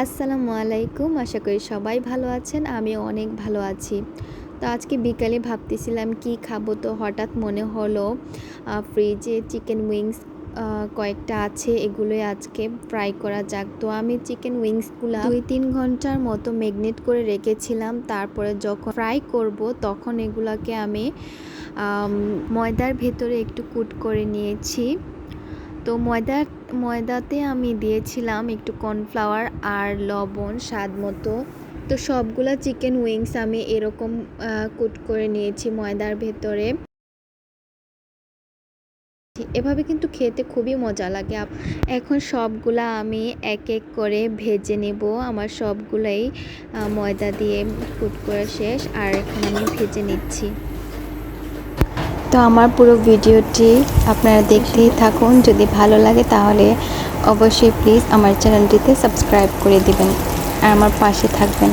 আসসালামু আলাইকুম। আশা করি সবাই ভালো আছেন আমি অনেক ভালো আছি। তো আজকে বিকালে ভাবতেছিলাম কি খাব, তো হঠাৎ মনে হলো ফ্রিজে চিকেন উইংস কয়েকটা আছে, এগুলোই আজকে ফ্রাই করা যাক। তো আমি চিকেন উইংসগুলো দুই তিন ঘণ্টার মতো ম্যাগনেট করে রেখেছিলাম। তারপরে যখন ফ্রাই করব, তখন এগুলোকে আমি, ময়দার ভেতরে একটু কুট করে নিয়েছি। তো ময়দা, ময়দাতে আমি দিয়েছিলাম একটু কর্নফ্লাওয়ার আর লবণ স্বাদ মতো। তো সবগুলা চিকেন উইংস আমি এরকম কুট করে নিয়েছি ময়দার ভেতরে। এভাবে কিন্তু খেতে খুবই মজা লাগে। এখন সবগুলা আমি এক এক করে ভেজে নেব। আমার সবগুলাই ময়দা দিয়ে কুট করে শেষ। আর এখন আমি ভেজে নিচ্ছি। তো আমার পুরো ভিডিওটি আপনারা দেখতেই থাকুন। যদি ভালো লাগে তাহলে অবশ্যই প্লিজ আমার চ্যানেলটিতে সাবস্ক্রাইব করে দিবেন। আর আমার পাশে থাকবেন।